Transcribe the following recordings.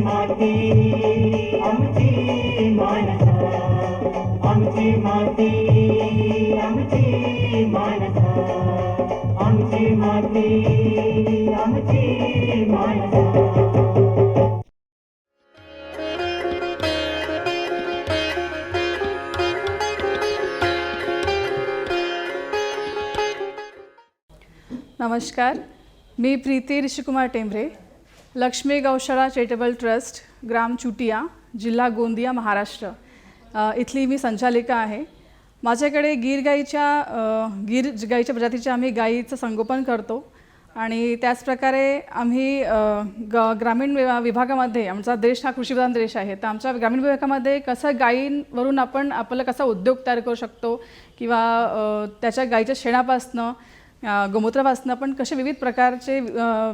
माती आमची मानसा. आमची माती आमची मानसा. आमची माती आमची मानसा. नमस्कार मी प्रीती ऋषिकुमार टेंभरे लक्ष्मी गौशाळा चॅरिटेबल ट्रस्ट ग्राम चुटिया जिल्हा गोंदिया महाराष्ट्र. इथली मी संचालिका आहे. माझ्याकडे गीर गाईच्या गीर गाईच्या प्रजातीच्या आम्ही गाईचं संगोपन करतो. आणि त्याचप्रकारे आम्ही ग ग्रामीण विभा- विभागामध्ये आमचा देश हा कृषीप्रधान देश आहे तर आमच्या ग्रामीण विभागामध्ये कसं गायींवरून आपण आपला कसा उद्योग तयार करू शकतो किंवा त्याच्या गाईच्या शेणापासनं गोमूत्रापासनं आपण कसे विविध प्रकारचे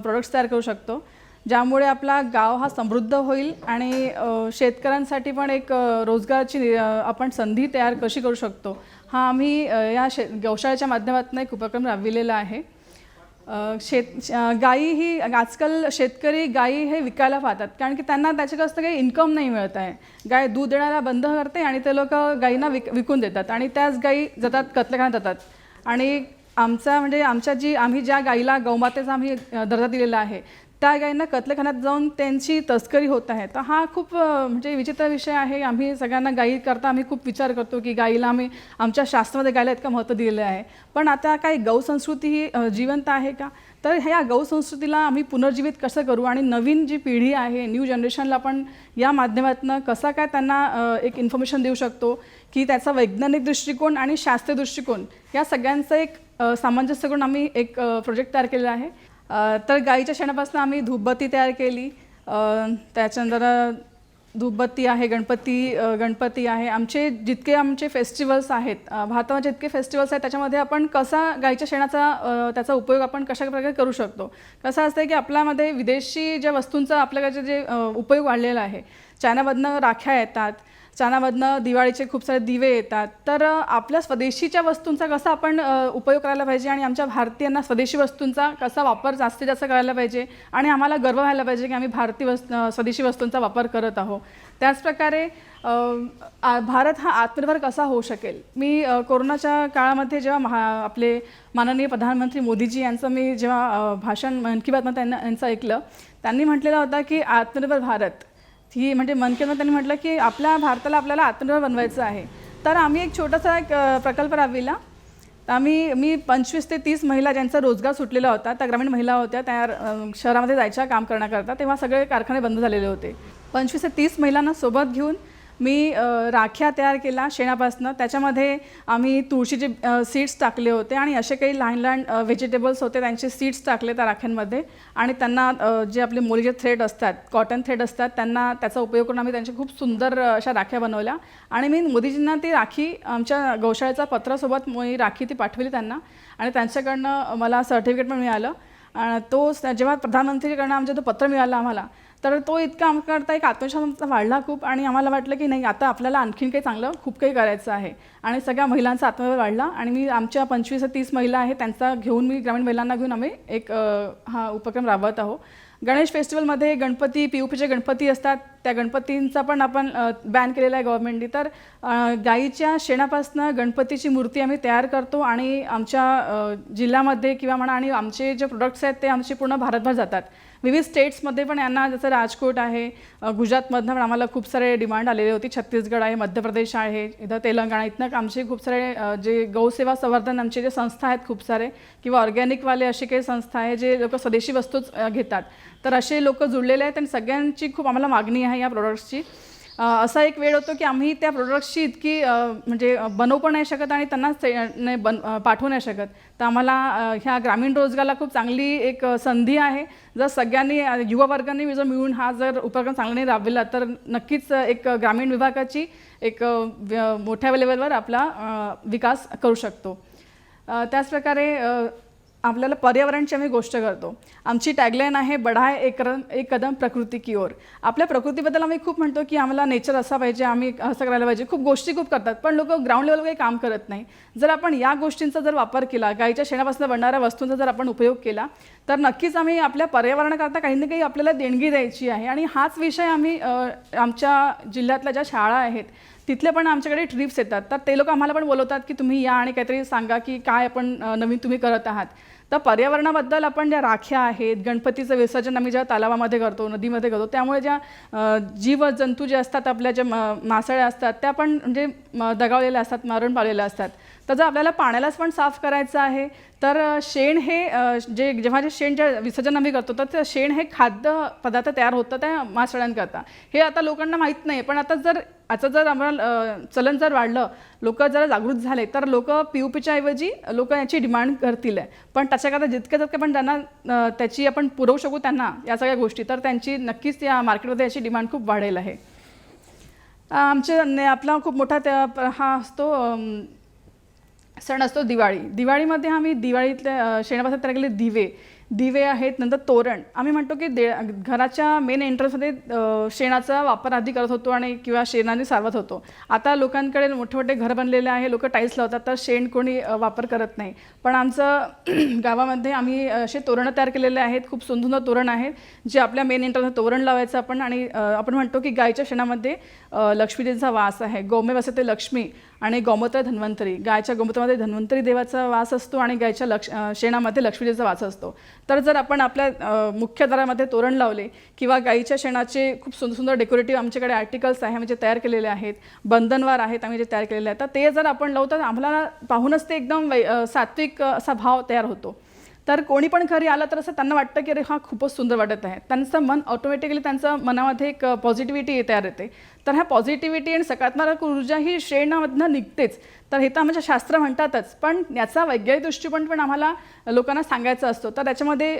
प्रोडक्ट्स तयार करू शकतो. ज्यामुळे आपला गाव हा समृद्ध होईल आणि शेतकऱ्यांसाठी पण एक रोजगाराची नि- आपण संधी तयार कशी करू शकतो हा आम्ही या शे गौशाळेच्या माध्यमातून एक उपक्रम राबविलेला आहे. शेत गाई ही आजकाल शेतकरी गाई हे विकायला पाहतात कारण की त्यांना त्याच्याकडं काही इन्कम नाही मिळत आहे. गाय दूध देण्याला बंद करते आणि ते लोक गाईंना विक विकून देतात आणि त्याच गाई जातात कत्लखान्यात जातात. आणि आमचा म्हणजे आमच्या जी आम्ही ज्या गाईला गौमातेचा आम्ही दर्जा दिलेला आहे त्या गायींना कत्लखान्यात जाऊन त्यांची तस्करी होत आहे. तर हा खूप म्हणजे विचित्र विषय आहे. आम्ही सगळ्यांना गायी करता आम्ही खूप विचार करतो की गाईला आम्ही आमच्या शास्त्रामध्ये गायला इतकं महत्त्व दिलेलं आहे. पण आता काय गौसंस्कृती ही जिवंत आहे का? तर ह्या गौसंस्कृतीला आम्ही पुनर्जीवित कसं करू? आणि नवीन जी पिढी आहे न्यू जनरेशनला आपण या माध्यमातून कसा काय त्यांना एक इन्फॉर्मेशन देऊ शकतो की त्याचा वैज्ञानिक दृष्टिकोन आणि शास्त्रीय दृष्टिकोन या सगळ्यांचं एक सामंजस्य करून आम्ही एक प्रोजेक्ट तयार केलेला आहे. तर गाईच्या शेणापासून आम्ही धूपबत्ती तयार केली. त्याच्यानंतर धूपबत्ती आहे गणपती गणपती आहे. आमचे जितके आमचे फेस्टिवल्स आहेत भारतामध्ये जितके फेस्टिवल्स आहेत त्याच्यामध्ये आपण कसा गाईच्या शेणाचा त्याचा उपयोग आपण कशा प्रकारे करू शकतो? कसं असतं की आपल्यामध्ये विदेशी ज्या वस्तूंचा आपल्याकडे जे उपयोग वाढलेला आहे चायनामधनं राख्या येतात चायनामधनं दिवाळीचे खूप सारे दिवे येतात. तर आपल्या स्वदेशीच्या वस्तूंचा कसा आपण उपयोग करायला पाहिजे आणि आमच्या भारतीयांना स्वदेशी वस्तूंचा कसा वापर जास्तीत जास्त करायला पाहिजे आणि आम्हाला गर्व व्हायला पाहिजे की आम्ही भारतीय वस् स्वदेशी वस्तूंचा वापर करत आहोत. त्याचप्रकारे आ- भारत हा आत्मनिर्भर कसा होऊ शकेल? मी कोरोनाच्या काळामध्ये जेव्हा महा आपले माननीय प्रधानमंत्री मोदीजी यांचं मी जेव्हा भाषण मन की बातमध्ये त्यांना यांचं ऐकलं त्यांनी म्हटलेलं होता की आत्मनिर्भर भारत ही म्हणजे मन की त्यांनी म्हटलं की आपल्या भारताला आपल्याला आत्मनिर्भर बनवायचं आहे. तर आम्ही एक छोटासा एक प्रकल्प राबविला. तर आम्ही मी पंचवीस ते तीस महिला ज्यांचा रोजगार सुटलेला होता त्या ग्रामीण महिला होत्या त्या शहरामध्ये जायच्या काम करण्याकरता तेव्हा सगळे कारखाने बंद झालेले होते. पंचवीस ते तीस महिलांना सोबत घेऊन मी राख्या तयार केला शेणापासनं. त्याच्यामध्ये आम्ही तुळशीचे सीड्स टाकले होते आणि असे काही लहान लहान व्हेजिटेबल्स होते. त्यांचे सीड्स टाकले त्या राख्यांमध्ये. आणि त्यांना जे आपले मुलीचे थ्रेड असतात कॉटन थ्रेड असतात त्यांना त्याचा उपयोग करून आम्ही त्यांच्या खूप सुंदर अशा राख्या बनवल्या. आणि मी मोदीजींना ती राखी आमच्या गौशाळेचा पत्रासोबत मी राखी ती पाठवली त्यांना. आणि त्यांच्याकडनं मला सर्टिफिकेट पण मिळालं. आणि तो जेव्हा प्रधानमंत्रीकडनं आमचं तो पत्र मिळालं आम्हाला तर तो इतका आमच्याकरता एक आत्मविश्वास आमचा वाढला खूप आणि आम्हाला वाटलं की नाही आता आपल्याला आणखीन काही चांगलं खूप काही करायचं आहे. आणि सगळ्या महिलांचा आत्मविश्वास वाढला आणि मी आमच्या पंचवीस ते तीस महिला आहेत त्यांचा घेऊन मी ग्रामीण महिलांना घेऊन आम्ही एक हा उपक्रम राबवत आहोत. गणेश फेस्टिवलमध्ये गणपती पी यू पीचे गणपती असतात. त्या गणपतींचा पण आपण बॅन केलेला आहे गव्हर्नमेंटनी तर गाईच्या शेणापासनं गणपतीची मूर्ती आम्ही तयार करतो आणि आमच्या जिल्ह्यामध्ये किंवा म्हणा आणि आमचे जे प्रोडक्ट्स आहेत ते आमचे पूर्ण भारतभर जातात. विविध स्टेट्समध्ये पण यांना जसं राजकोट आहे गुजरातमधनं पण आम्हाला खूप सारे डिमांड आलेले होती. छत्तीसगड आहे मध्य प्रदेश आहे इथं तेलंगणा इथनं आमचे खूप सारे जे गौसेवा संवर्धन आमचे जे संस्था आहेत खूप सारे किंवा ऑर्गॅनिकवाले असे काही संस्था आहे जे लोक स्वदेशी वस्तूच घेतात. तर असे लोक जुळलेले आहेत आणि सगळ्यांची खूप आम्हाला मागणी आहे या प्रोडक्ट्सची असा एक वेळ होतो की आम्ही त्या प्रोडक्ट्सची इतकी म्हणजे बनवू पण नाही शकत आणि त्यांना नाही बन पाठवू नाही शकत. तर आम्हाला ह्या ग्रामीण रोजगारला खूप चांगली एक संधी आहे. जर सगळ्यांनी युवा वर्गांनी जर मिळून हा जर उपक्रम चांगल्याने राबविला तर नक्कीच एक ग्रामीण विभागाची एक मोठ्या लेवलवर आपला विकास करू शकतो. त्याचप्रकारे आपल्याला पर्यावरणची आम्ही गोष्ट करतो. आमची टॅगलाईन आहे बढाय एक रन एक कदम प्रकृती की ओर. आपल्या प्रकृतीबद्दल आम्ही खूप म्हणतो की आम्हाला नेचर असा पाहिजे आम्ही असं करायला पाहिजे. खूप गोष्टी खूप करतात पण लोक ग्राउंड लेवलवर काही काम करत नाही. जर आपण या गोष्टींचा जर वापर केला गाईच्या शेणापासून बनणाऱ्या वस्तूंचा जर आपण उपयोग केला तर नक्कीच आम्ही आपल्या पर्यावरणाकरता काही ना काही आपल्याला देणगी द्यायची आहे. आणि हाच विषय आम्ही आमच्या जिल्ह्यातल्या ज्या शाळा आहेत तिथले पण आमच्याकडे ट्रिप्स येतात. तर ते लोक आम्हाला पण बोलवतात की तुम्ही या आणि काहीतरी सांगा की काय आपण नवीन तुम्ही करत आहात. तर पर्यावरणाबद्दल आपण ज्या राख्या आहेत गणपतीचं विसर्जन आम्ही ज्या तलावामध्ये करतो नदीमध्ये करतो त्यामुळे ज्या जीवजंतू जीव जंतू जे असतात आपल्या ज्या म- मासळ्या असतात त्या पण म्हणजे दगावलेल्या असतात मरण पावलेल्या असतात. तर जर आपल्याला पाण्यालाच पण साफ करायचं आहे तर शेण हे जे जेव्हा जे शेण जे विसर्जन आम्ही करतो तर ते शेण हे खाद्य पदार्थ तयार होतं त्या मासळ्यांकरता हे आता लोकांना माहीत नाही पण आता जर आता जर आम्हाला चलन जर वाढलं लोक जर जागृत झाले तर लोक पी यू पीच्या ऐवजी लोक याची डिमांड करतील आहे. पण त्याच्याकरता जितके जितके पण त्यांना त्याची आपण पुरवू शकू त्यांना या सगळ्या गोष्टी तर त्यांची नक्कीच या मार्केटमध्ये याची डिमांड खूप वाढेल आहे अ, आमचे ने- आपला खूप मोठा त्या हा असतो सण असतो दिवाळी. दिवाळीमध्ये आम्ही दिवाळीतल्या शेणापासून तयार केलेले दिवे. दिवे आहेत नंतर तोरण. आम्ही म्हणतो की दे घराच्या मेन एंट्रन्समध्ये शेणाचा वापर आधी करत होतो आणि किंवा शेणाने सारवत होतो. आता लोकांकडे मोठे मोठे घर बनलेले आहे लोक टाईल्स लावतात तर शेण कोणी वापर करत नाही. पण आमचं गावामध्ये आम्ही असे तोरणं तयार केलेले आहेत. खूप सुंदर सुंदर तोरण आहेत जे आपल्या मेन एंट्रन्सला तोरण लावायचं आपण आणि आपण म्हणतो की गायच्या शेणामध्ये लक्ष्मीजींचा वास आहे. गौमे वसते लक्ष्मी. आणि गोमूत्र धन्वंतरी. गायच्या गोमूत्रामध्ये धन्वंतरी देवाचा वास असतो आणि गायच्या लक्ष शेणामध्ये लक्ष्मीजीचा वास असतो. तर जर आपण आपल्या मुख्य दारामध्ये तोरण लावले किंवा गाईच्या शेणाचे खूप सुंदर सुंदर डेकोरेटिव्ह आमच्याकडे आर्टिकल्स आहे म्हणजे तयार केलेले आहेत बंधनवार आहेत आम्ही जे तयार केलेले आहेत तर ते जर आपण लावू तर आम्हाला पाहूनच ते एकदम वै सात्विक असा भाव तयार होतो. तर कोणी पण घरी आलं तर असं त्यांना वाटतं की अरे हा खूपच सुंदर वाटत आहे. त्यांचं मन ऑटोमॅटिकली त्यांचं मनामध्ये एक पॉझिटिव्हिटी तयार येते तर ह्या पॉझिटिव्हिटी आणि सकारात्मक ऊर्जा ही शेणामधनं निघतेच. तर हे तर आमच्या शास्त्र म्हणतातच. पण याचा वैज्ञानिक दृष्टिकोन पण आम्हाला लोकांना सांगायचा असतो. तर त्याच्यामध्ये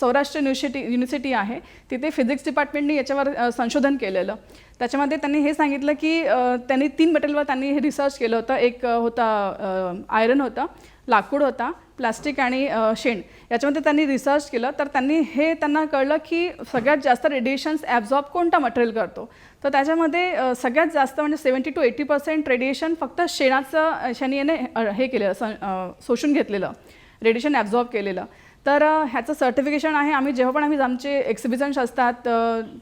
सौराष्ट्र युनिव्हर्सिटी युनिव्हर्सिटी आहे. तिथे फिजिक्स डिपार्टमेंटने याच्यावर संशोधन केलेलं. त्याच्यामध्ये त्यांनी हे सांगितलं की त्यांनी तीन मटेरियलवर त्यांनी हे रिसर्च केलं होतं. एक होता आयरन होता. लाकूड होता प्लास्टिक आणि शेण. याच्यामध्ये त्यांनी रिसर्च केलं तर त्यांनी हे त्यांना कळलं की सगळ्यात जास्त रेडिएशन्स ॲब्झॉर्ब कोणता मटेरियल करतो? तर त्याच्यामध्ये सगळ्यात जास्त म्हणजे seventy two eighty percent radiation फक्त शेणाचं अ, शेणी याने हे केलेलं स शोषून घेतलेलं रेडिएशन ॲब्झॉर्ब केलेलं. तर ह्याचं सर्टिफिकेशन आहे आम्ही जेव्हा पण आम्ही आमचे एक्झिबिशन्स असतात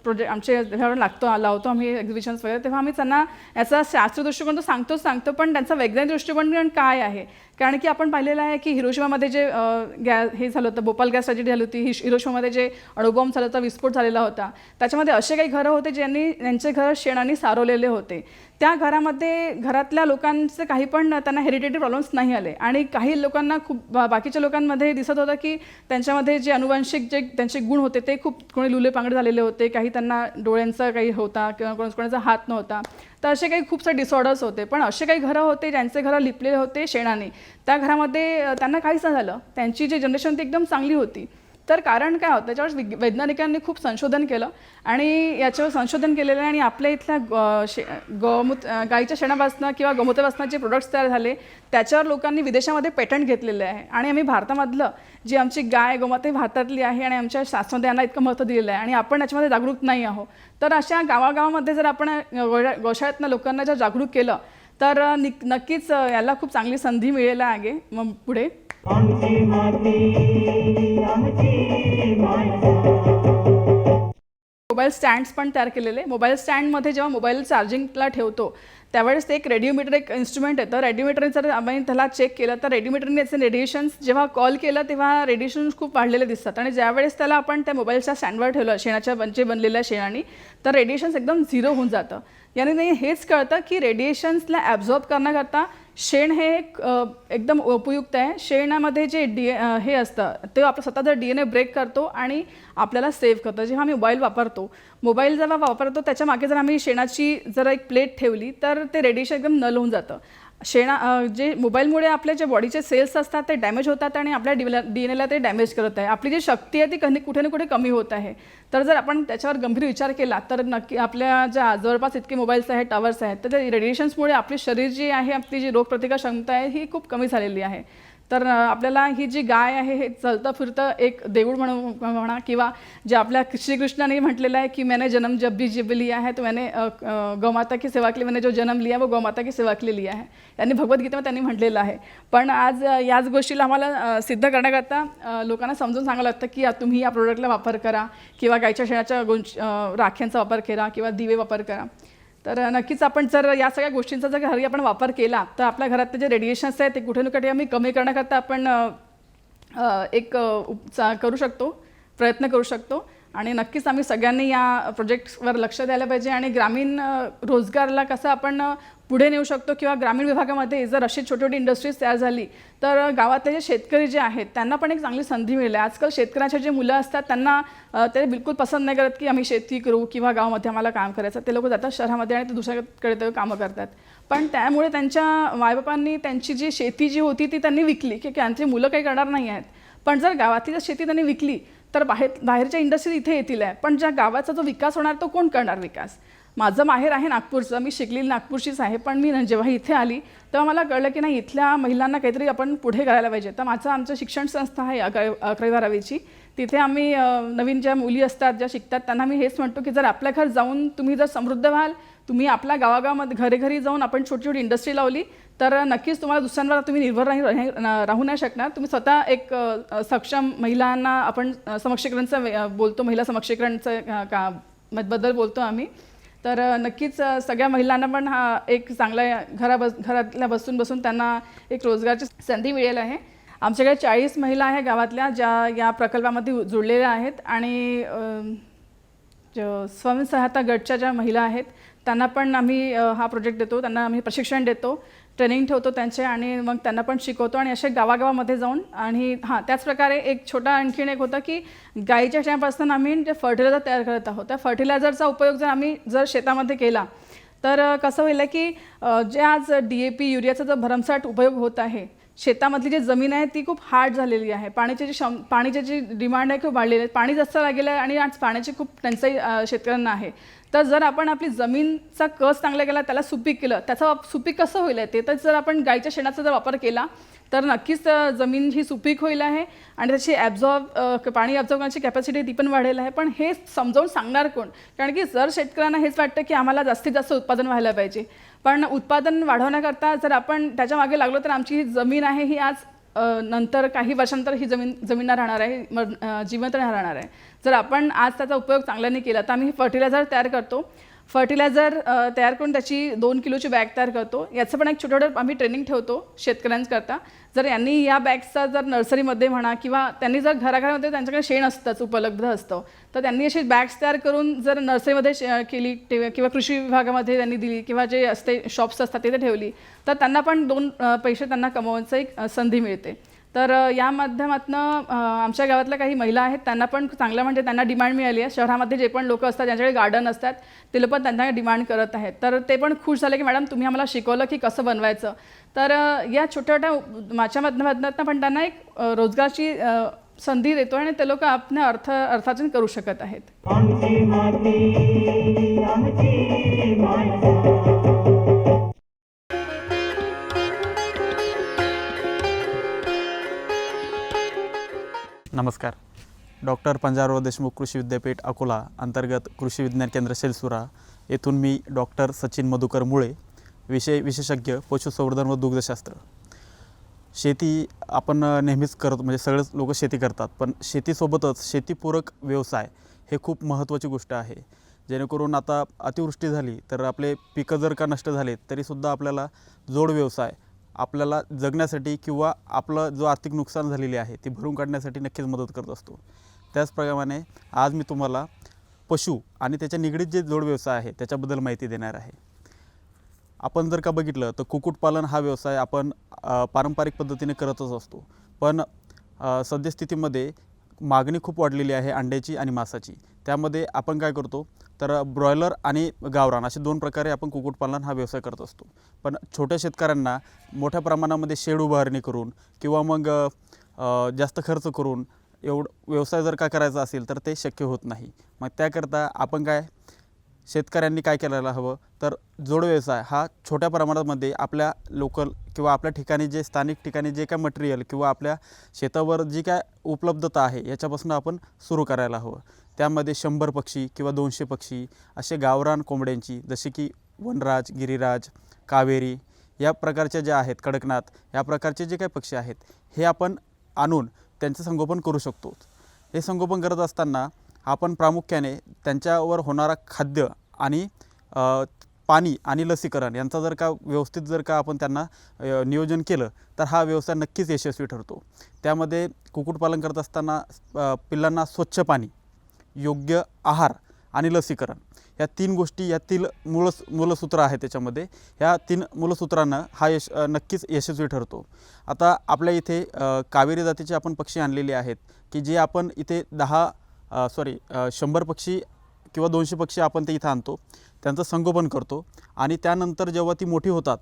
प्रोजेक्ट आमचे जेव्हा लागतो लावतो आम्ही एक्झिबिशन्स वगैरे तेव्हा आम्ही त्यांना याचा शास्त्र दृष्टिकोन तर सांगतोच सांगतो पण त्यांचा वैज्ञानिक दृष्टिकोन काय आहे? कारण की आपण पाहिलेलं आहे की हिरोशिमामध्ये जे गॅस गॅ हे झालं होतं भोपाल गॅस ट्रॅजेडी झाली होती हिश- हिरोशिमामध्ये जे अणुबॉम्ब झाला होता विस्फोट झालेला होता त्याच्यामध्ये असे काही घरं होते ज्यांनी त्यांचे घर शेणाने सारवलेले होते. त्या घरामध्ये घरातल्या लोकांचे काही पण त्यांना हेरिटेटरी प्रॉब्लेम्स नाही आले. आणि काही लोकांना खूप बाकीच्या लोकांमध्ये दिसत होतं की त्यांच्यामध्ये जे अनुवांशिक जे त्यांचे गुण होते ते खूप कोणी लुले पांगडे झालेले होते काही त्यांना डोळ्यांचा काही होता किंवा कोणाचा हात नव्हता. तर असे काही खूप सारे डिसऑर्डर्स होते. पण असे काही घरं होते ज्यांचे घरं लिपलेले होते शेणाने. त्या घरामध्ये त्यांना काहीच नाही झालं. त्यांची जी जनरेशन ती एकदम चांगली होती. तर कारण काय होतं त्याच्यावर वैज्ञानिकांनी खूप संशोधन केलं आणि याच्यावर संशोधन केलेलं आहे आणि आपल्या इथल्या ग- शे गौमूत गाईच्या शेणापासनं किंवा गोमूत्रापासनं जे प्रोडक्ट्स तयार झाले त्याच्यावर लोकांनी विदेशामध्ये पेटंट घेतलेले आहे. आणि आम्ही भारतामधलं जी आमची गाय गोमाता भारतातली आहे आणि आमच्या शास्त्रामध्ये यांना इतकं महत्त्व दिलेलं आहे आणि आपण याच्यामध्ये जागरूक नाही आहोत. तर अशा गावागावामध्ये जर आपण गोशाळेतनं लोकांना जर जागरूक केलं तर निक नक्कीच याला खूप चांगली संधी मिळेल आहे मग पुढे? आमची माती आमची मोबाईल स्टँड्स पण तयार केलेले. मोबाईल स्टँडमध्ये जेव्हा मोबाईल चार्जिंगला ठेवतो त्यावेळेस ते एक रेडिओमीटर एक इन्स्ट्रुमेंट येतं. रेडिओमीटरने जर आम्ही त्याला चेक केलं तर रेडिओमीटरने याचे रेडिएशन्स जेव्हा कॉल केलं तेव्हा रेडिएशन्स खूप वाढलेले दिसतात. आणि ज्यावेळेस त्याला आपण त्या मोबाईलच्या स्टँडवर ठेवलं शेणाच्या बनचे बनलेल्या शेणाने तर रेडिएशन्स एकदम झिरो होऊन जातं. याने नाही हेच कळतं की रेडिएशन्सला ॲब्झॉर्ब करण्याकरता शेण हे एक एकदम उपयुक्त आहे. शेणामध्ये जे डी हे असतं ते आपलं स्वतःचा डी एन ए ब्रेक करतो आणि आपल्याला सेव्ह करतो. जेव्हा आम्ही मोबाईल वापरतो मोबाईल जेव्हा वापरतो त्याच्यामागे जर आम्ही शेणाची जर एक प्लेट ठेवली तर ते रेडिएशन एकदम नल होऊन जातं. शेणा जे मोबाईलमुळे आपले जे बॉडीचे सेल्स असतात ते डॅमेज होतात आणि आपल्या डीला डी एन एला ते डॅमेज करत आहे. आपली जी शक्ती आहे ती कधी कुठे ना कुठे कमी होत आहे. तर जर आपण त्याच्यावर गंभीर विचार केला तर नक्की आपल्या ज्या जवळपास इतके मोबाईल्स आहेत टावर्स आहेत तर ते रेडिएशन्समुळे आपले शरीर जी आहे आपली जी रोगप्रतिकार क्षमता आहे ही खूप कमी झालेली आहे. तर आपल्याला ही जी गाय आहे हे चलतं फिरतं एक देऊळ म्हणून म्हणा किंवा जे आपल्या श्रीकृष्णाने म्हटलेलं आहे की मैंने जन्म जब भी जब लिया है तो मैंने गौमाता की सेवा केली मैंने जो जन्म लिया वो गौमाता की सेवा केली लिया है. त्यांनी भगवद्गीतेमध्ये त्यांनी म्हटलेलं आहे. पण आज याच गोष्टीला आम्हाला सिद्ध करण्याकरता लोकांना समजून सांगायला लागतं की तुम्ही या प्रोडक्टला वापर करा किंवा गायच्या शेणाच्या गुंज राख्यांचा वापर करा किंवा दिवे वापर करा. तर नक्कीच आपण जर या सगळ्या गोष्टींचा जर घरी आपण वापर केला तर आपल्या घरातले जे रेडिएशन्स आहेत ते कुठे ना कुठे आम्ही कमी करण्याकरता आपण एक उपचा करू शकतो प्रयत्न करू शकतो. आणि नक्कीच आम्ही सगळ्यांनी या प्रोजेक्ट्सवर लक्ष द्यायला पाहिजे आणि ग्रामीण रोजगारला कसं आपण पुढे नेऊ शकतो किंवा ग्रामीण विभागामध्ये जर अशी छोटी छोटी इंडस्ट्रीज तयार झाली तर गावातले जे शेतकरी जे आहेत त्यांना पण एक चांगली संधी मिळेल. आजकाल शेतकऱ्यांचे जे मुलं असतात त्यांना ते बिलकुल पसंत नाही करत की आम्ही शेती करू किंवा गावामध्ये आम्हाला काम करायचं. ते लोक जातात शहरामध्ये आणि ते दुसऱ्याकडे ते कामं करतात. पण त्यामुळे त्यांच्या मायबापांनी त्यांची जी शेती जी होती ती त्यांनी विकली. की त्यांची मुलं काही करणार नाही आहेत. पण जर गावातली जर शेती त्यांनी विकली तर बाहेर बाहेरच्या इंडस्ट्रीज इथे येतील आहे. पण ज्या गावाचा जो विकास होणार तो कोण करणार विकास? माझं माहेर आहे नागपूरचं. मी शिकलेली नागपूरचीच आहे पण मी जेव्हा इथे आली तेव्हा मला कळलं की नाही इथल्या महिलांना काहीतरी आपण पुढे करायला पाहिजे. तर माझं आमचं शिक्षण संस्था आहे अकरा अकरावी बारावीची. तिथे आम्ही नवीन ज्या मुली असतात ज्या शिकतात त्यांना मी हेच म्हणतो की जर आपल्या घर जाऊन तुम्ही जर समृद्ध व्हाल तुम्ही आपल्या गावागावामध्ये घरी घरी जाऊन आपण छोटी छोटी इंडस्ट्री लावली तर नक्कीच तुम्हाला दुसऱ्यांवर तुम्ही निर्भर राही राहू नाही शकणार. तुम्ही स्वतः एक सक्षम महिलांना आपण समक्षीकरणचं बोलतो महिला समक्षीकरणचं का बद्दल बोलतो आम्ही. तर नक्कीच सगळ्या महिलांना पण हा एक चांगला घरा बस घरातल्या बसून बसून त्यांना एक रोजगारची संधी मिळेल आहे. आमच्याकडे चाळीस महिला आहे गावातल्या ज्या या प्रकल्पामध्ये जुळलेल्या आहेत. आणि स्वयंसहायता गटच्या ज्या महिला आहेत त्यांना पण आम्ही हा प्रोजेक्ट देतो त्यांना आम्ही प्रशिक्षण देतो. ट्रेनिंग ठेवतो त्यांचे आणि मग त्यांना पण शिकवतो आणि असे गावागावामध्ये जाऊन आणि हां त्याचप्रकारे एक छोटा आणखीन एक होता की गाईच्या शेणापासून आम्ही जे फर्टिलायझर तयार करत आहोत त्या फर्टिलायझरचा उपयोग जर आम्ही जर शेतामध्ये केला तर कसं होईल की जे आज डी ए पी युरियाचा जो भरमसाठ उपयोग होत आहे शेतामधली जी जमीन आहे ती खूप हार्ड झालेली आहे पाण्याची जी क्षम पाण्याची जी डिमांड आहे खूप वाढलेली आहे पाणी जास्त लागेलं आहे आणि आज पाण्याची खूप टंचाई शेतकऱ्यांना आहे. तर जर आपण आपली जमीनचा कस चांगला केला त्याला सुपीक केलं त्याचा सुपीक कसं होईल आहे ते तर जर आपण गाईच्या शेणाचा जर वापर केला तर नक्कीच जमीन ही सुपीक होईल आहे आणि त्याची ॲब्झॉर्ब पाणी ॲब्झॉर्ब करण्याची कॅपॅसिटी ती पण वाढेल आहे. पण हे समजावून सांगणार कोण? कारण की जर शेतकऱ्यांना हेच वाटतं की आम्हाला जास्तीत जास्त उत्पादन व्हायला पाहिजे. पण उत्पादन वाढवण्याकरता जर आपण त्याच्यामागे लागलो तर आमची ही जमीन आहे ही आज नंतर काही वर्षांतर ही जमीन जमीन राहणार आहे मर जिवंत राहणार आहे. जर आपण आज त्याचा उपयोग चांगल्याने केला तर आम्ही फर्टिलायझर तयार करतो. फर्टिलायझर तयार करून त्याची दोन किलोची बॅग तयार करतो. याचं पण एक छोटं छोटं आम्ही ट्रेनिंग ठेवतो शेतकऱ्यांकरता. जर यांनी या बॅग्सचा जर नर्सरीमध्ये म्हणा किंवा त्यांनी जर घराघरामध्ये त्यांच्याकडे शेण असतंच उपलब्ध असतं तर त्यांनी अशी बॅग्स तयार करून जर नर्सरीमध्ये शे- केली किंवा कृषी विभागामध्ये त्यांनी दिली किंवा जे असते शॉप्स असतात तिथे ठेवली तर त्यांना पण दोन पैसे त्यांना कमवण्याचं एक संधी मिळते. तर या माध्यमातून आमच्या गावातल्या काही महिला आहेत त्यांना पण चांगलं म्हणजे त्यांना डिमांड मिळाली आहे. शहरामध्ये जे पण लोक असतात ज्यांच्याकडे गार्डन असतात ते लोक त्यांना डिमांड करत आहेत. तर ते पण खुश झाले की मॅडम तुम्ही आम्हाला शिकवलं की कसं बनवायचं? तर या छोट्या छोट्या माझ्या माध्यमातून पण त्यांना एक रोजगारची संधी देतो आणि ते लोक आपल्या अर्थ अर्थार्जन करू शकत आहेत. नमस्कार. डॉक्टर पंजाबराव देशमुख कृषी विद्यापीठ अकोला अंतर्गत कृषी विज्ञान केंद्र शेलसुरा येथून मी डॉक्टर सचिन मधुकर मुळे विषय विशेषज्ञ पशुसंवर्धन व दुग्धशास्त्र. शेती आपण नेहमीच करतो म्हणजे सगळेच लोक शेती करतात पण शेतीसोबतच शेतीपूरक व्यवसाय हे खूप महत्त्वाची गोष्ट आहे. जेणेकरून आता अतिवृष्टी झाली तर आपले पिकं जर का नष्ट झाले तरीसुद्धा आपल्याला जोड व्यवसाय आपल्याला जगण्यासाठी किंवा आपलं जो आर्थिक नुकसान झालेले आहे ते भरून काढण्यासाठी नक्कीच मदत करत असतो. त्याचप्रमाणे आज मी तुम्हाला पशु आणि त्याच्या निगडीत जे जोड व्यवसाय आहे त्याच्याबद्दल माहिती देणार आहे. आपण जर का बघितलं तर कुक्कुटपालन हा व्यवसाय आपण पारंपरिक पद्धतीने करतच असतो. पण सद्यस्थितीमध्ये मागणी खूप वाढलेली आहे अंड्याची आणि मांसाची. त्यामध्ये आपण काय करतो तर ब्रॉयलर आणि गावरान असे दोन प्रकारे आपण कुक्कुटपालन हा व्यवसाय करत असतो. पण छोट्या शेतकऱ्यांना मोठ्या प्रमाणामध्ये शेड उभारणी करून किंवा मग जास्त खर्च करून एवढं व्यवसाय जर का करायचा असेल तर ते शक्य होत नाही. मग त्याकरता आपण काय शेतकऱ्यांनी काय करायला हवं? तर जोड व्यवसाय हा छोट्या प्रमाणामध्ये आपल्या लोकल किंवा आपल्या ठिकाणी जे स्थानिक ठिकाणी जे काय मटेरियल किंवा आपल्या शेतावर जी काय उपलब्धता आहे याच्यापासून आपण सुरू करायला हवं. त्यामध्ये शंभर पक्षी किंवा दोनशे पक्षी असे गावरान कोंबड्यांची जसे की वनराज गिरिराज कावेरी या प्रकारच्या ज्या आहेत कडकनाथ या प्रकारचे जे काही पक्षी आहेत हे आपण आणून त्यांचं संगोपन करू शकतो. हे संगोपन करत असताना आपण प्रामुख्याने त्यांच्यावर होणारा खाद्य आणि पाणी आणि लसीकरण यांचा जर का व्यवस्थित जर का आपण त्यांना नियोजन केलं तर हा व्यवसाय नक्कीच यशस्वी ठरतो. त्यामध्ये कुक्कुटपालन करत असताना पिल्लांना स्वच्छ पाणी योग्य आहार आणि लसीकरण. या तीन गोष्टी यातील मूळ मूलसूत्र आहे त्याच्यामध्ये. ह्या तीन मूलसूत्रांना हा यश नक्कीच यशस्वी ठरतो. आता आपल्या इथे कावेरी जातीचे आपण पक्षी आणलेले आहेत की जे आपण इथे दहा सॉरी शंभर पक्षी किंवा दोनशे पक्षी आपण ते इथं आणतो. त्यांचं संगोपन करतो आणि त्यानंतर जेव्हा ती मोठी होतात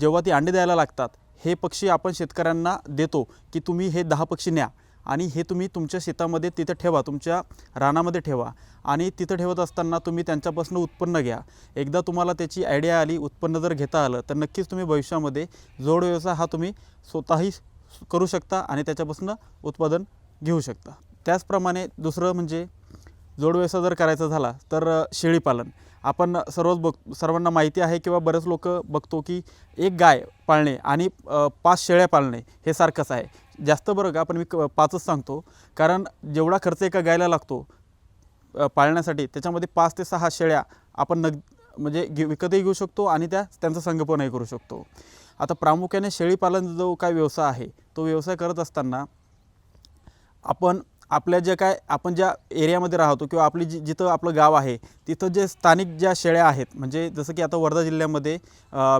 जेव्हा ती अंडे द्यायला लागतात हे पक्षी आपण शेतकऱ्यांना देतो की तुम्ही हे दहा पक्षी न्या. आणि हे तुम्ही तुमच्या शेतामध्ये तिथं ठेवा तुमच्या रानामध्ये ठेवा. आणि तिथं ठेवत असताना तुम्ही त्यांच्यापासून उत्पन्न घ्या. एकदा तुम्हाला त्याची आयडिया आली उत्पन्न जर घेता आलं तर नक्कीच तुम्ही भविष्यामध्ये जोड व्यवसाय हा तुम्ही स्वतःही करू शकता आणि त्याच्यापासून उत्पादन घेऊ शकता. त्याचप्रमाणे दुसरं म्हणजे जोड व्यवसाय जर करायचा झाला तर शेळीपालन आपण सर्वच बघ सर्वांना माहिती आहे किंवा बरेच लोक बघतो की एक गाय पाळणे आणि पाच शेळ्या पाळणे हे सारखंच आहे. जास्त बरं का पण मी क पाचच सांगतो. कारण जेवढा खर्च एका गायला लागतो पाळण्यासाठी त्याच्यामध्ये पाच ते सहा शेळ्या आपण नग म्हणजे घे विकतही घेऊ शकतो आणि त्या त्यांचं संगोपनही करू शकतो. आता प्रामुख्याने शेळीपालन जो काय व्यवसाय आहे तो व्यवसाय करत असताना आपण आपल्या जे काय आपण ज्या एरियामध्ये राहतो किंवा आपली जी जिथं आपलं गाव आहे तिथं जे स्थानिक ज्या शेळ्या आहेत म्हणजे जसं की आता वर्धा जिल्ह्यामध्ये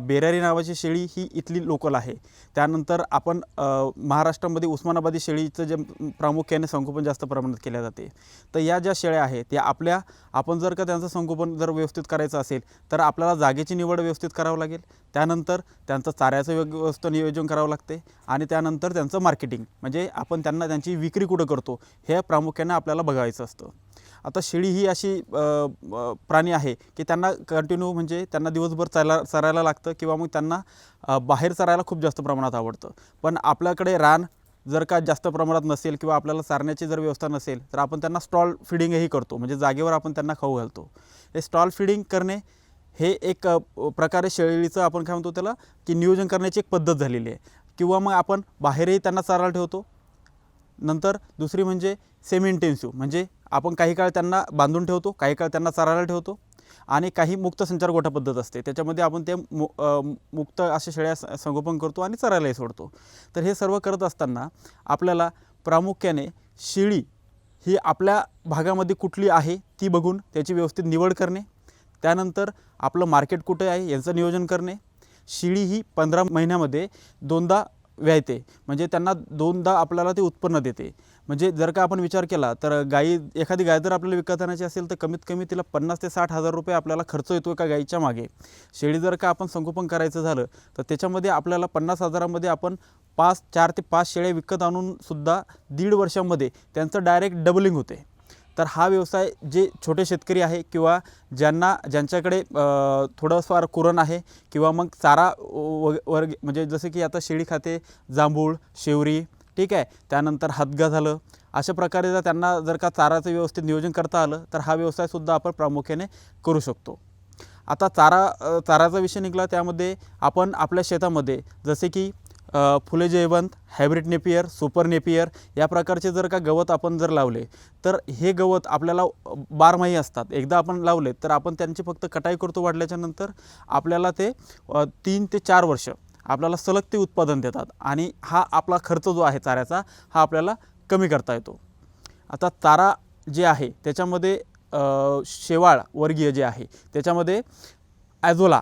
बेरारी नावाची शेळी ही इथली लोकल आहे. त्यानंतर आपण महाराष्ट्रामध्ये उस्मानाबादी शेळीचं जे प्रामुख्याने संगोपन जास्त प्रमाणात केल्या जाते. तर या ज्या शेळ्या आहेत त्या आपल्या आपण जर का त्यांचं संगोपन जर व्यवस्थित करायचं असेल तर आपल्याला जागेची निवड व्यवस्थित करावं लागेल. त्यानंतर त्यांचं चाऱ्याचं व्यव- व्यवस्थित नियोजन करावं लागते. आणि त्यानंतर त्यांचं मार्केटिंग म्हणजे आपण त्यांना त्यांची विक्री कुठं करतो हे प्रामुख्याने आपल्याला बघायचं असतं. आता शेळी ही अशी प्राणी आहे की त्यांना कंटिन्यू म्हणजे त्यांना दिवसभर चाला चरायला लागतं किंवा मग त्यांना बाहेर चरायला खूप जास्त प्रमाणात आवडतं. पण आपल्याकडे रान जर का जास्त प्रमाणात नसेल किंवा आपल्याला चारण्याची जर व्यवस्था नसेल तर आपण त्यांना स्टॉल फिडिंगही करतो. म्हणजे जागेवर आपण त्यांना खाऊ घालतो. हे स्टॉल फिडिंग करणे हे एक प्रकारे शेळीचं आपण काय म्हणतो त्याला की नियोजन करण्याची एक पद्धत झालेली आहे. किंवा मग आपण बाहेरही त्यांना चारायला ठेवतो नंतर दुसरी म्हणजे सेमी इंटेन्सिव्ह म्हणजे आपण काही काळ त्यांना बांधून ठेवतो काही काळ त्यांना चरायला ठेवतो आणि काही मुक्त संचार गोठा पद्धत असते. त्याच्यामध्ये आपण ते मु मुक्त अशा शेळ्या संगोपन करतो आणि चरायलाही सोडतो. तर हे सर्व करत असताना आपल्याला प्रामुख्याने शेळी ही आपल्या भागामध्ये कुठली आहे ती बघून त्याची व्यवस्थित निवड करणे त्यानंतर आपलं मार्केट कुठे आहे यांचं नियोजन करणे. शिळी ही पंधरा महिन्यामध्ये दोनदा व्यायते. म्हणजे त्यांना दोनदा आपल्याला ते उत्पन्न देते. म्हणजे जर का आपण विचार केला तर गाई एखादी गाय जर आपल्याला विकत आणायची असेल तर कमीत कमी तिला पन्नास ते साठ हजार रुपये आपल्याला खर्च येतो एका गाईच्या मागे. शेळी जर का आपण संगोपन करायचं झालं तर त्याच्यामध्ये आपल्याला पन्नास हजारामध्ये आपण पाच चार ते पाच शेळ्या विकत आणून सुद्धा दीड वर्षामध्ये त्यांचं डायरेक्ट डबलिंग होते. तर हा व्यवसाय जे छोटे शेतकरी आहे किंवा ज्यांना ज्यांच्याकडे थोडंफार कुरण आहे किंवा मग चारा व वर्ग म्हणजे जसं की आता शेळी खाते जांभूळ शेवरी ठीक आहे त्यानंतर हातगा झालं अशा प्रकारे जर त्यांना जर का चाराचं व्यवस्थित नियोजन करता आलं तर हा व्यवसायसुद्धा आपण प्रामुख्याने करू शकतो. आता चारा चाराचा विषय निघाला त्यामध्ये आपण आपल्या शेतामध्ये जसे की Phule Jaywant hybrid napier super napier या प्रकारचे जर का गवत आपण जर लावले तर हे गवत आपल्याला बारमाही असतात. एकदा आपण लावले तर आपण त्यांची फक्त कटाई करतो वाढल्याच्या नंतर आपल्याला ते तीन ते चार वर्ष आपल्याला सलग ते उत्पादन देतात आणि हा आपला खर्च जो आहे चाऱ्याचा हा आपल्याला कमी करता येतो. आता चारा जे आहे त्याच्यामध्ये शेवाळ वर्गीय जे आहे त्याच्यामध्ये ॲझोला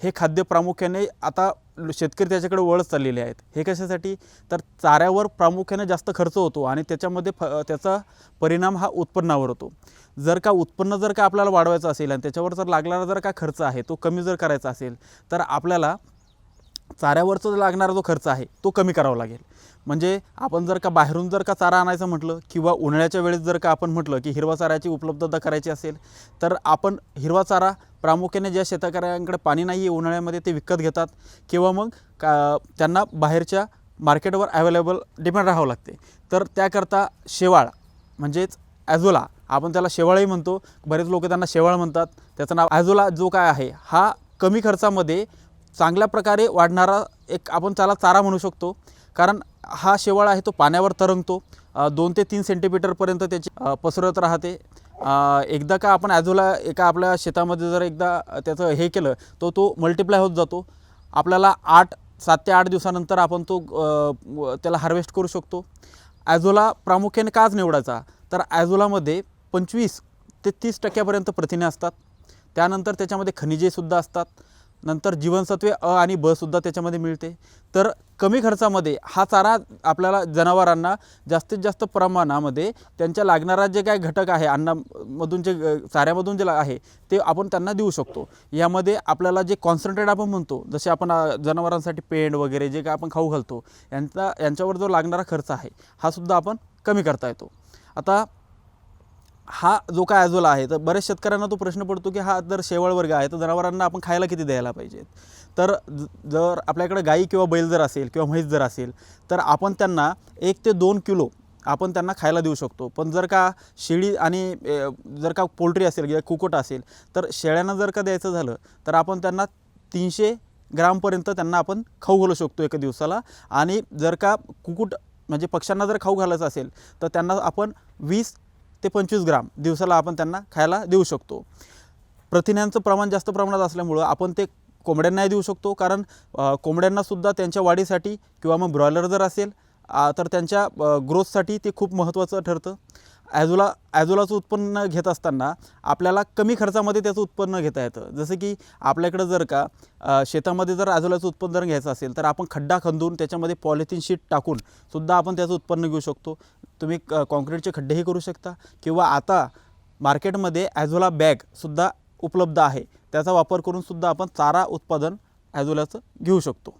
हे खाद्य प्रामुख्याने आता शेतकरी त्याच्याकडे वळत चाललेले आहेत. हे कशासाठी? तर चाऱ्यावर प्रामुख्याने जास्त खर्च होतो आणि त्याच्यामध्ये फ त्याचा परिणाम हा उत्पन्नावर होतो. जर का उत्पन्न जर का आपल्याला वाढवायचं असेल आणि त्याच्यावर जर लागणारा जर का खर्च आहे तो कमी जर करायचा असेल तर आपल्याला चाऱ्यावरचा जो लागणारा जो खर्च आहे तो कमी करावा लागेल. म्हणजे आपण जर का बाहेरून जर का चारा आणायचं म्हटलं किंवा उन्हाळ्याच्या वेळेस जर का आपण म्हटलं की हिरवा चाऱ्याची उपलब्धता करायची असेल तर आपण हिरवा चारा प्रामुख्याने ज्या शेतकऱ्यांकडे पाणी नाही आहे उन्हाळ्यामध्ये ते विकत घेतात किंवा मग का त्यांना बाहेरच्या मार्केटवर अवेलेबल डिपेंड राहावं लागते. तर त्याकरता शेवाळ म्हणजेच ॲझोला आपण त्याला शेवाळही म्हणतो. बरेच लोक त्यांना शेवाळ म्हणतात. त्याचं नाव ॲझोला जो काय आहे हा कमी खर्चामध्ये चांगल्या प्रकारे वाढणारा एक आपण त्याला चारा म्हणू शकतो. कारण हा शेवाळ आहे तो पाण्यावर तरंगतो. दोन ते तीन सेंटीमीटरपर्यंत त्याची पसरत राहते. एकदा का आपण ॲझोला एका आपल्या शेतामध्ये जर एकदा त्याचं हे केलं तो तो मल्टिप्लाय होत जातो. आपल्याला आठ सात ते आठ दिवसानंतर आपण तो त्याला हार्वेस्ट करू शकतो. ॲझोला प्रामुख्याने काच निवडायचा? तर ॲझोलामध्ये पंचवीस ते तीस टक्क्यापर्यंत प्रथिने असतात. त्यानंतर त्याच्यामध्ये खनिजेसुद्धा असतात. नंतर जीवनसत्वे अ आणि ब सुद्धा त्याच्यामध्ये मिळते. तर कमी खर्चामध्ये हा चारा आपल्याला जनावरांना जास्तीत जास्त प्रमाणामध्ये त्यांच्या लागणारा जे काय घटक आहे अन्नामधून जे चाऱ्यामधून जे आहे ते आपण त्यांना देऊ शकतो. यामध्ये आपल्याला जे कॉन्सन्ट्रेट आपण म्हणतो जसे आपण जनावरांसाठी पेंड वगैरे जे काय आपण खाऊ घालतो यांचा यांच्यावर जो लागणारा खर्च आहे हा सुद्धा आपण कमी करता येतो. आता हा जो काय आजोला आहे तर बऱ्याच शेतकऱ्यांना तो प्रश्न पडतो की हा जर शेवळ वर्ग आहे तर जनावरांना आपण खायला किती द्यायला पाहिजेत तर ज- जर आपल्याकडे गाई किंवा बैल जर असेल किंवा म्हैस जर असेल तर आपण त्यांना एक ते दोन किलो आपण त्यांना खायला देऊ शकतो. पण जर का शेळी आणि जर का पोल्ट्री असेल किंवा कुकुट असेल तर शेळ्यांना जर का द्यायचं झालं तर आपण त्यांना तीनशे ग्रामपर्यंत त्यांना आपण खाऊ घालू शकतो एका दिवसाला. आणि जर का कुकुट म्हणजे पक्ष्यांना जर खाऊ घालायचं असेल तर त्यांना आपण वीस ते पंचवीस ग्राम दिवसाला आपण त्यांना खायला देऊ शकतो. प्रथिन्यांचं प्रमाण जास्त प्रमाणात असल्यामुळं आपण ते कोंबड्यांनाही देऊ शकतो. कारण कोंबड्यांनासुद्धा त्यांच्या वाढीसाठी किंवा मग ब्रॉयलर जर असेल तर त्यांच्या ग्रोथसाठी ते खूप महत्त्वाचं ठरतं. ॲजोला ॲजोलाचं उत्पन्न घेत असताना आपल्याला कमी खर्चामध्ये त्याचं उत्पन्न घेता येतं. जसं की आपल्याकडं जर का शेतामध्ये जर ॲजोलाचं उत्पन्न जर घ्यायचं असेल तर आपण खड्डा खंदून त्याच्यामध्ये पॉलिथिन शीट टाकून सुद्धा आपण त्याचं उत्पन्न घेऊ शकतो. तुम्ही क कॉन्क्रीटचे खड्डेही करू शकता किंवा आता मार्केटमध्ये ॲझोला बॅगसुद्धा उपलब्ध आहे. त्याचा वापर करूनसुद्धा आपण चारा उत्पादन ॲझोलाचं घेऊ शकतो.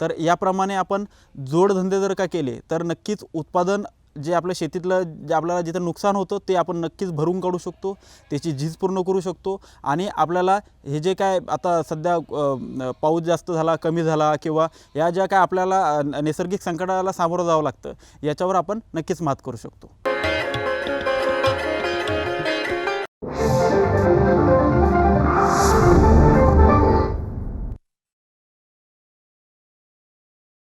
तर याप्रमाणे आपण जोडधंदे जर का केले तर नक्कीच उत्पादन जे आपल्या शेतीतलं जे आपल्याला जिथं नुकसान होतं ते आपण नक्कीच भरून काढू शकतो. त्याची झीज पूर्ण करू शकतो. आणि आपल्याला हे जे काय आता सध्या पाऊस जास्त झाला कमी झाला किंवा या ज्या काय आपल्याला नैसर्गिक संकटाला सामोरं जावं लागतं याच्यावर आपण नक्कीच मात करू शकतो.